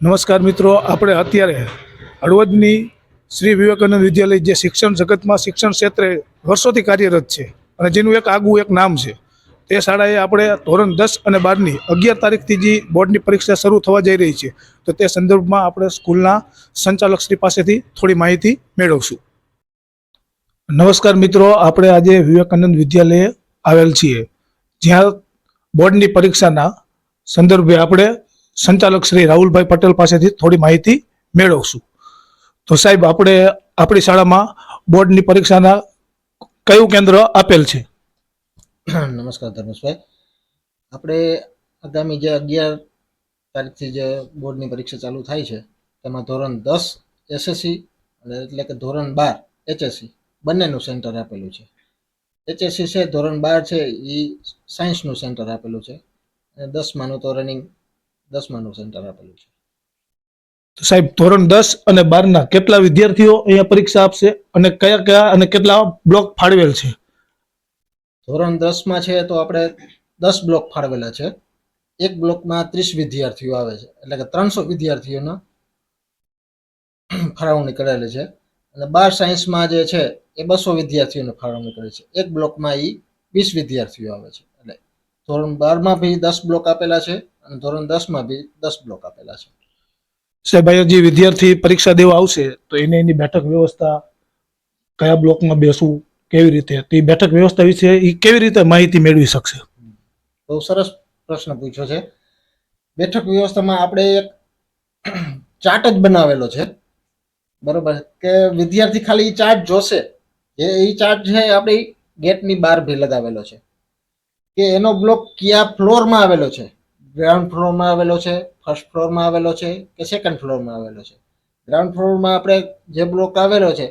નમસ્કાર મિત્રો, આપણે અત્યારે હળવદની શ્રી વિવેકાનંદ વિદ્યાલય જે શિક્ષણ જગતમાં શિક્ષણ ક્ષેત્રે વર્ષોથી કાર્યરત છે અને જેનું એક આગવું એક નામ છે, તે શાળાએ આપણે ધોરણ દસ અને બારની અગિયાર તારીખથી જે બોર્ડની પરીક્ષા શરૂ થવા જઈ રહી છે, તો તે સંદર્ભમાં આપણે સ્કૂલના સંચાલક શ્રી પાસેથી થોડી માહિતી મેળવશું. નમસ્કાર મિત્રો, આપણે આજે વિવેકાનંદ વિદ્યાલયે આવેલ છીએ. જ્યાં બોર્ડની પરીક્ષાના સંદર્ભે આપણે સંચાલક શ્રી રાહુલભાઈ પટેલ પાસેથી થોડી માહિતી મેળવશું. તો સાહેબ, આપણે આપણી શાળામાં બોર્ડની પરીક્ષાના કયું કેન્દ્ર આપેલ છે? નમસ્કાર ધર્મેશભાઈ. આપણે આગામી જે અગિયાર તારીખથી જે બોર્ડની પરીક્ષા ચાલુ થાય છે, તેમાં ધોરણ દસ એસએસસી અને એટલે કે ધોરણ બાર એચએસસી બંનેનું સેન્ટર આપેલું છે. એચએસસી છે, ધોરણ બાર છે એ સાયન્સનું સેન્ટર આપેલું છે. અને દસમાનું તો રનિંગ દસમાનું સેન્ટર આપેલું છે. તો સાહેબ ધોરણ દસ અને બારના કેટલા વિદ્યાર્થીઓ અહીંયા પરીક્ષા આપશે અને કયા કયા અને કેટલા બ્લોક ફાળવેલ છે? ધોરણ દસમાં છે તો આપણે દસ બ્લોક ફાળવેલા છે. એક બ્લોકમાં ત્રીસ વિદ્યાર્થીઓ આવે છે. એટલે કે ત્રણસો વિદ્યાર્થીઓના ફાળવણી કરેલી છે. અને બાર સાયન્સમાં જે છે એ બસો વિદ્યાર્થીઓને ફાળવણી કરે છે. એક બ્લોકમાં એ વીસ વિદ્યાર્થીઓ આવે છે. એટલે ધોરણ બારમાં બી દસ બ્લોક આપેલા છે. અને ધોરણ દસમાં બી દસ બ્લોક આપેલા છે. સાહેબ જે વિદ્યાર્થી પરીક્ષા દેવા આવશે તો એને એની બેઠક વ્યવસ્થા કયા બ્લોકમાં બેસવું કેવી રીતે તો એ બેઠક વ્યવસ્થા વિશે એ કેવી રીતે માહિતી મેળવી શકશે? બહુ સરસ પ્રશ્ન પૂછ્યો છે. બેઠક વ્યવસ્થામાં આપણે એક ચાર્ટ જ બનાવેલો છે. બરોબર? કે વિદ્યાર્થી ખાલી એ ચાર્ટ જોશે. જે એ ચાર્ટ છે આપણે ગેટની બહાર ભી લગાવેલો છે. કે એનો બ્લોક કયા ફ્લોરમાં આવેલો છે? ગ્રાઉન્ડ ફ્લોરમાં આવેલો છે ફર્સ્ટ ફ્લોરમાં આવેલો છે કે સેકન્ડ ફ્લોરમાં આવેલો છે? ગ્રાઉન્ડ ફ્લોરમાં આપણે જે બ્લોક આવેલો છે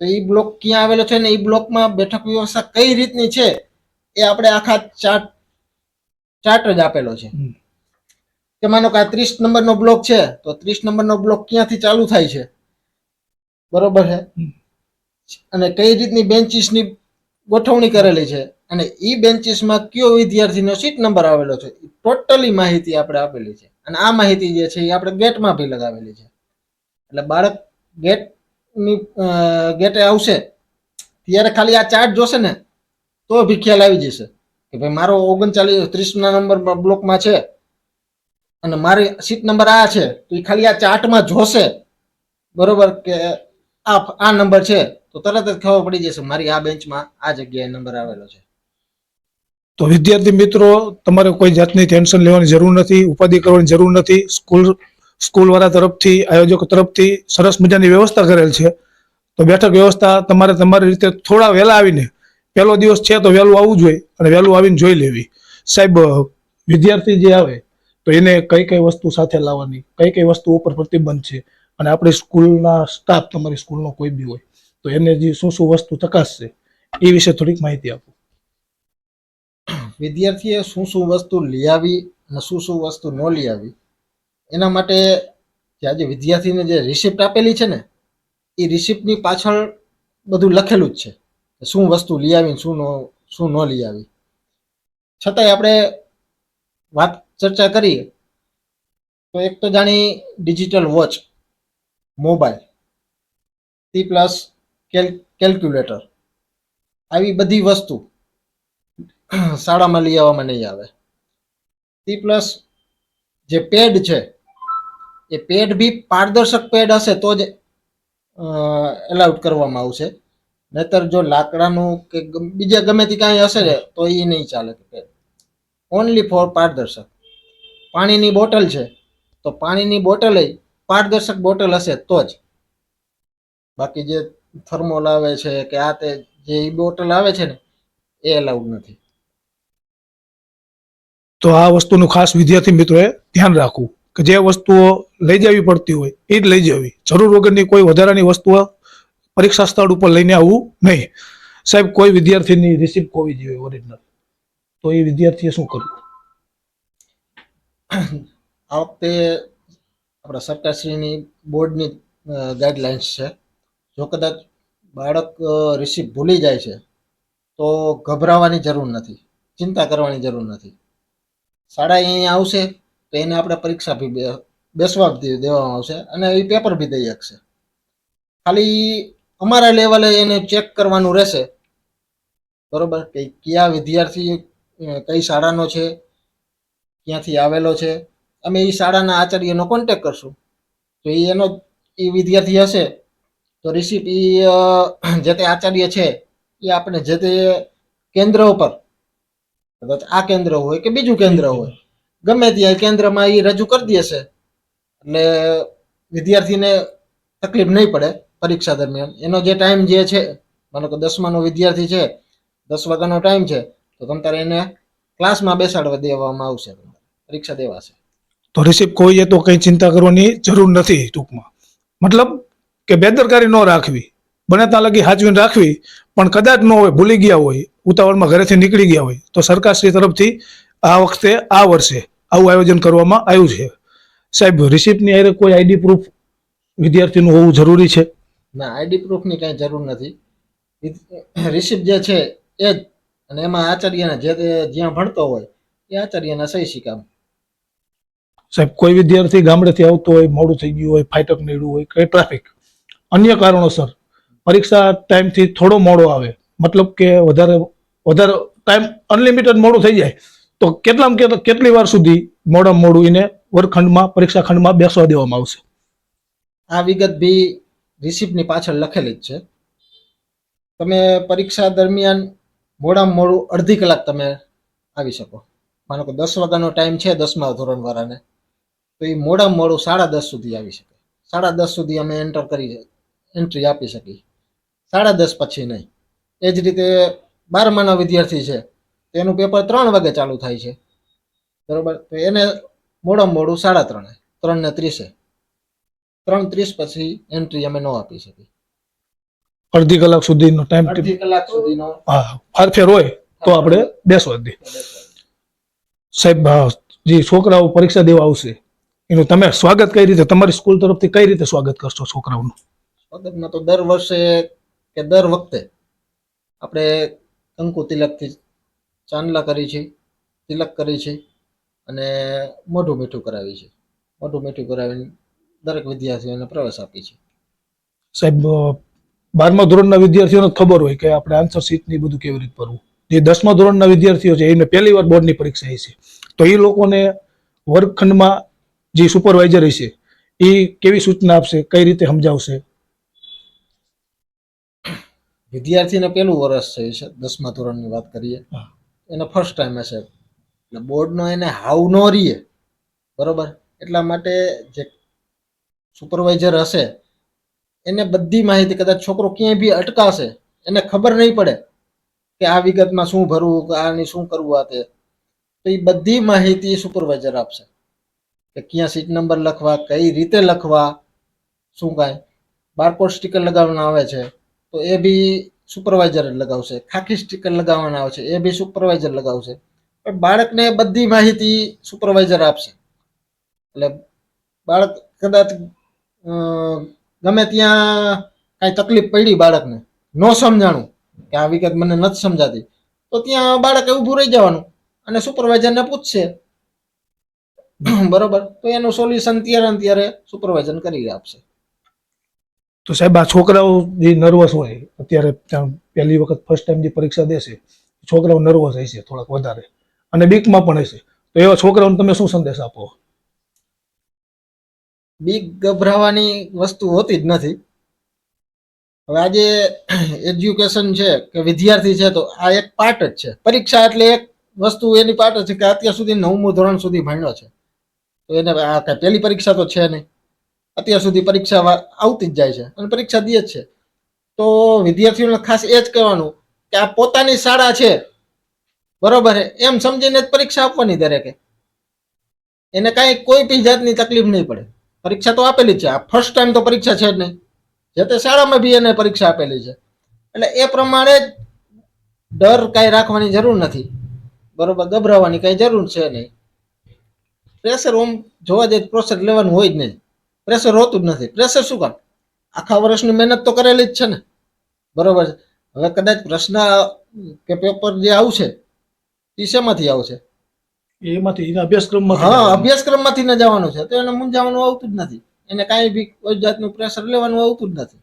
તો એ બ્લોક ક્યાં આવેલો છે ને એ બ્લોકમાં બેઠક વ્યવસ્થા કઈ રીતની છે એ આપણે આખા ચાર્ટ ચાર્ટ જ આપેલો છે. કે માનો કે આ ત્રીસ નંબરનો બ્લોક છે તો ત્રીસ નંબરનો બ્લોક ક્યાંથી ચાલુ થાય છે? બરોબર છે? અને કઈ રીતની બેન્ચીસની ગોઠવણી કરેલી છે. અને ઈ બેન્ચીસમાં કયો વિદ્યાર્થીનો સીટ નંબર આવેલો છે ટોટલી માહિતી આપણે આપેલી છે. અને આ માહિતી જે છે એ આપણે ગેટમાં ભી લગાવેલી છે. એટલે બાળક ગેટની ગેટે આવશે, ત્યારે ખાલી આ ચાર્ટ જોશે ને, તો ભી ખ્યાલ આવી જશે કે ભાઈ મારો ઓગણચાલીસ, ત્રીસના નંબર બ્લોકમાં છે. અને મારી સીટ નંબર આ છે, તો એ ખાલી આ ચાર્ટમાં જોશે, બરોબર, કે આ આ નંબર છે. તો તરત જ ખબર પડી જશે મારી આ બેન્ચમાં આ જગ્યાએ નંબર આવેલો છે. તો વિદ્યાર્થી મિત્રો, તમારે કોઈ જાતની ટેન્શન લેવાની જરૂર નથી, ઉપાધિ કરવાની જરૂર નથી. સ્કૂલ, સ્કૂલવાળા તરફથી, આયોજકો તરફથી સરસ મજાની વ્યવસ્થા કરેલ છે. તો બેઠક વ્યવસ્થા તમારે તમારી રીતે થોડા વહેલા આવીને, પહેલો દિવસ છે તો વહેલું આવવું જોઈએ અને વહેલું આવીને જોઈ લેવી. સાહેબ, વિદ્યાર્થી જે આવે, તો એને કઈ કઈ વસ્તુ સાથે લાવવાની, કઈ કઈ વસ્તુ ઉપર પ્રતિબંધ છે? અને આપણી સ્કૂલના સ્ટાફ, તમારી સ્કૂલનો કોઈ બી હોય? તો એને જે શું શું વસ્તુ ચકાસશે, એ વિશે થોડીક માહિતી આપો. વિદ્યાર્થીએ શું શું વસ્તુ લઈ આવી અને શું શું વસ્તુ ન લઈ આવી, એના માટે આજે વિદ્યાર્થીને જે રિસિપ્ટ આપેલી છે ને, એ રિસિપ્ટની પાછળ બધું લખેલું જ છે શું વસ્તુ લઈ આવી શું ન શું ન લઈ આવી. છતાંય આપણે વાત ચર્ચા કરીએ, તો એક તો જાણી ડિજિટલ વોચ મોબાઈલ ટી પ્લસ કેલ્ક્યુલેટર આવી બધી વસ્તુ શાળામાં લઈ આવવામાં નહીં આવે. ટી પ્લસ જે પેડ છે, એ પેડ બી પારદર્શક પેડ હશે તો જ એલાઉડ કરવામાં આવશે. નહીતર જો લાકડાનું કે બીજા ગમે તે કાંઈ હશે ને, તો એ નહીં ચાલે પેડ ઓનલી ફોર પારદર્શક. પાણીની બોટલ છે, તો પાણીની બોટલ પારદર્શક બોટલ હશે તો જ. બાકી જે થર્મોલ આવે છે કે આ તે જે ઈ બોટલ આવે છે ને એ એલાઉડ નથી. તો આ વસ્તુનું ખાસ વિદ્યાર્થી મિત્રોએ ધ્યાન રાખવું કે જે વસ્તુઓ લઈ જવી પડતી હોય એ જ લઈ જવી જરૂર વગરની કોઈ વધારાની વસ્તુઓ પરીક્ષા સ્થળ ઉપર લઈને આવવું નહીં. સાહેબ કોઈ વિદ્યાર્થીની રિસિપ્ટ હોવી જોઈએ ઓરિજિનલ તો એ વિદ્યાર્થીએ શું કરવું આ વખતે આપણા સરકારશ્રીની બોર્ડની ગાઈડલાઇન્સ છે. જો કદાચ બાળક રિસીપ ભૂલી જાય છે, તો ગભરાવાની જરૂર નથી, ચિંતા કરવાની જરૂર નથી. શાળા અહીંયા આવશે, તો એને આપણે પરીક્ષા બી, બેસવા દેવામાં આવશે અને એ પેપર બી દઈ શકશે. ખાલી અમારા લેવલે એને ચેક કરવાનું રહેશે. બરોબર? કે કયા વિદ્યાર્થી કઈ શાળાનો છે, ક્યાંથી આવેલો છે, અમે એ શાળાના આચાર્યનો કોન્ટેક કરશું. તો એ એનો એ વિદ્યાર્થી હશે તો રિસીપ એ જે તે આચાર્ય છે એ આપણે જે તે કેન્દ્ર ઉપર કદાચ આ કેન્દ્ર હોય કે બીજું કેન્દ્ર હોય ગમે ત્યાં કેન્દ્રમાં એ રજૂ કરી દેશે એટલે વિદ્યાર્થીને તકલીફ નહીં પડે પરીક્ષા દરમિયાન. એનો જે ટાઈમ જે છે માનો કે દસમાનો વિદ્યાર્થી છે દસ વાગ્યાનો ટાઈમ છે તો તમ તારે એને ક્લાસમાં બેસાડવા દેવામાં આવશે પરીક્ષા દેવાશે. તો રિસીપ કોઈએ તો કંઈ ચિંતા કરવાની જરૂર નથી ટૂંકમાં. મતલબ કે બેદરકારી ન રાખવી બને ત્યાં લગી હાચવીને રાખવી પણ કદાચ ન હોય ભૂલી ગયા હોય ઉતાવળમાં ઘરેથી નીકળી ગયા હોય તો સરકારશ્રી તરફથી આ વખતે આ વર્ષે આવું આયોજન કરવામાં આવ્યું છે. સાહેબ રિસિપ્ટની હારે કોઈ આઈડી પ્રૂફ વિદ્યાર્થીનું હોવું જરૂરી છે? ના આઈડી પ્રૂફની કાંઈ જરૂર નથી. રિસિપ્ટ જે છે એ જ. અને એમાં આચાર્યના જે જ્યાં ભણતો હોય એ આચાર્યના સહી સિક્કા સાહેબ કોઈ વિદ્યાર્થી ગામડેથી આવતો હોય મોડું થઈ ગયું હોય ફાટક નીડું હોય કે ટ્રાફિક અન્ય કારણોસર પરીક્ષા ટાઈમથી થોડો મોડો આવે. મતલબ કે વધારે વધારે ટાઈમ અનલિમિટેડ મોડું થઈ જાય. તો કેટલામાં કેટલા વાર સુધી મોડા મોડું એને વર્ગખંડમાં પરીક્ષા ખંડમાં બેસવા દેવામાં આવશે? આ વિગત બી રિસિપ્ટની પાછળ લખેલી જ છે. તમે પરીક્ષા દરમિયાન મોડામાં મોડું અડધી કલાક તમે આવી શકો. માનો કે દસ વાગ્યાનો ટાઈમ છે દસમા ધોરણવાળાને. તો એ મોડામાં મોડું સાડા દસ સુધી આવી શકે. સાડા દસ સુધી અમે એન્ટર કરી એન્ટ્રી આપી શકીએ સાડા દસ પછી નહીં. એ જ રીતે બારમાના વિદ્યાર્થી છે. તેનું પેપર ત્રણ વાગે ચાલુ થાય છે. બરોબર? તો એને મોડામાં મોડું સાડા ત્રણે ત્રણ ને ત્રીસે. ત્રણ ત્રીસ પછી એન્ટ્રી અમે ન આપી શકીએ અડધી કલાક સુધીનો ટાઈમ અડધી કલાક સુધીનો. હા ફારફેર હોય તો આપણે બેસો અડધી સાહેબ જે છોકરાઓ પરીક્ષા દેવા આવશે એનું તમે સ્વાગત કઈ રીતે તમારી સ્કૂલ તરફથી કઈ રીતે સ્વાગત કરશો છોકરાઓનું? સ્વાગતમાં તો દર વર્ષે કે દર વખતે આપણે કંકુ તિલકથી ચાંદલા કરી છે, તિલક કરી છે અને મોઢું મીઠું કરાવી છે. મોઢું મીઠું કરાવીને દરેક વિદ્યાર્થીઓને પ્રવેશ આપી છે. સાહેબ બારમા ધોરણના વિદ્યાર્થીઓને ખબર હોય કે આપણે આન્સર શીટની બધું કેવી રીતે ભરવું? જે દસમા ધોરણના વિદ્યાર્થીઓ છે, એમને પહેલી વાર બોર્ડની પરીક્ષા હશે તો એ લોકોને વર્ગખંડમાં જે સુપરવાઇઝર હશે, એ કેવી સૂચના આપશે, કઈ રીતે સમજાવશે? વિદ્યાર્થીને પહેલું વર્ષ છે છે દસમા ધોરણની વાત કરીએ. એને ફર્સ્ટ ટાઈમ હશે એટલે બોર્ડનો એને હાવ ન રહીએ બરોબર? એટલા માટે જે સુપરવાઇઝર હશે એને બધી માહિતી કદાચ છોકરો ક્યાંય બી અટકાશે એને ખબર નહીં પડે કે આ વિગતમાં શું ભરવું કે આની શું કરવું આ તે. તો એ બધી માહિતી સુપરવાઇઝર આપશે. કે ક્યાં સીટ નંબર લખવા કઈ રીતે લખવા શું કાંઈ. બારકોડ સ્ટીકર લગાવવાના આવે છે. તો એ બી સુપરવાઇઝર લગાવશે. ખાખી સ્ટીકર લગાવવાના આવે છે, એ બી સુપરવાઇઝર લગાવશે. પણ બાળકને બધી માહિતી સુપરવાઇઝર આપશે. એટલે બાળક કદાચ ગમે ત્યાં કાંઈ તકલીફ પડી બાળકને, ન સમજાણું, કે આ વિગત મને નથી સમજાતી, તો ત્યાં બાળકે ઊભું રહી જવાનું અને સુપરવાઇઝરને પૂછશે. બરોબર? તો એનું સોલ્યુશન ત્યારે ત્યારે સુપરવાઇઝર કરી આપશે. તો સાહેબ, આ છોકરાઓ જે નર્વસ હોય, અત્યારે ત્યાં પહેલી વખત ફર્સ્ટ ટાઈમ જે પરીક્ષા દેશે છોકરાઓ નર્વસ હશે થોડાક વધારે. અને બીકમાં પણ હશે તો એવા છોકરાઓને તમે શું સંદેશ આપો? બીક ગભરાવાની વસ્તુ હોતી જ નથી. હવે આજે એજ્યુકેશન છે કે વિદ્યાર્થી છે, તો આ એક પાર્ટ જ છે. પરીક્ષા એટલે એક વસ્તુ, એની પાર્ટ જ છે કે અત્યાર સુધી નવમું ધોરણ સુધી ભણ્યો છે. તો એને આ પહેલી પરીક્ષા તો છે નહીં. અત્યાર સુધી પરીક્ષા આવતી જ જાય છે અને પરીક્ષા દે જ છે. તો વિદ્યાર્થીઓને ખાસ એ જ કહેવાનું કે આ પોતાની શાળા છે. બરોબર એમ સમજીને જ પરીક્ષા આપવાની દરેકે. એને કાંઈ કોઈ બી જાતની તકલીફ નહીં પડે. પરીક્ષા તો આપેલી છે. આ ફર્સ્ટ ટાઈમ તો પરીક્ષા છે જ નહીં. જે તે શાળામાં બી એને પરીક્ષા આપેલી છે. એટલે એ પ્રમાણે જ ડર કાંઈ રાખવાની જરૂર નથી. બરોબર? ગભરાવાની કાંઈ જરૂર છે નહીં. પ્રેશર ઓમ જોવા જઈએ પ્રેશર લેવાનું હોય જ નહીં. પ્રેશર હોતું જ નથી. પ્રેશર શું કામ? આખા વર્ષની મહેનત તો કરેલી જ છે ને. બરોબર છે? હવે કદાચ પ્રશ્ન કે પેપર જે આવશે એ શેમાંથી આવશે? એમાંથી એના અભ્યાસક્રમમાં હા અભ્યાસક્રમમાંથી ન જવાનું છે. તો એને મૂંઝાવાનું આવતું જ નથી. એને કાંઈ બી કોઈ જાતનું પ્રેશર લેવાનું આવતું જ નથી.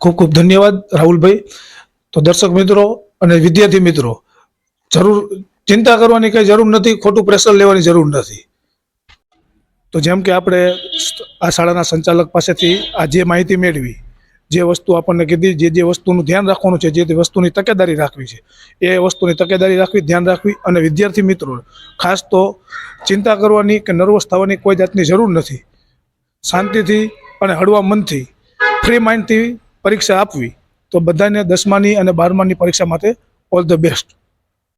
ખૂબ ખૂબ ધન્યવાદ રાહુલભાઈ. તો દર્શક મિત્રો અને વિદ્યાર્થી મિત્રો જરૂર ચિંતા કરવાની કઈ જરૂર નથી ખોટું પ્રેશર લેવાની જરૂર નથી. તો જેમ કે આપણે આ શાળાના સંચાલક પાસેથી આ જે માહિતી મેળવી, જે વસ્તુ આપણને કીધી, જે જે વસ્તુનું ધ્યાન રાખવાનું છે, જે વસ્તુની તકેદારી રાખવી છે, એ વસ્તુની તકેદારી રાખવી, ધ્યાન રાખવી અને વિદ્યાર્થી મિત્રો, ખાસ તો ચિંતા કરવાની કે નર્વસ થવાની કોઈ જાતની જરૂર નથી. શાંતિથી અને હળવા મનથી ફ્રી માઇન્ડથી પરીક્ષા આપવી. તો બધાને દસમાની અને બારમાની પરીક્ષા માટે ઓલ ધ બેસ્ટ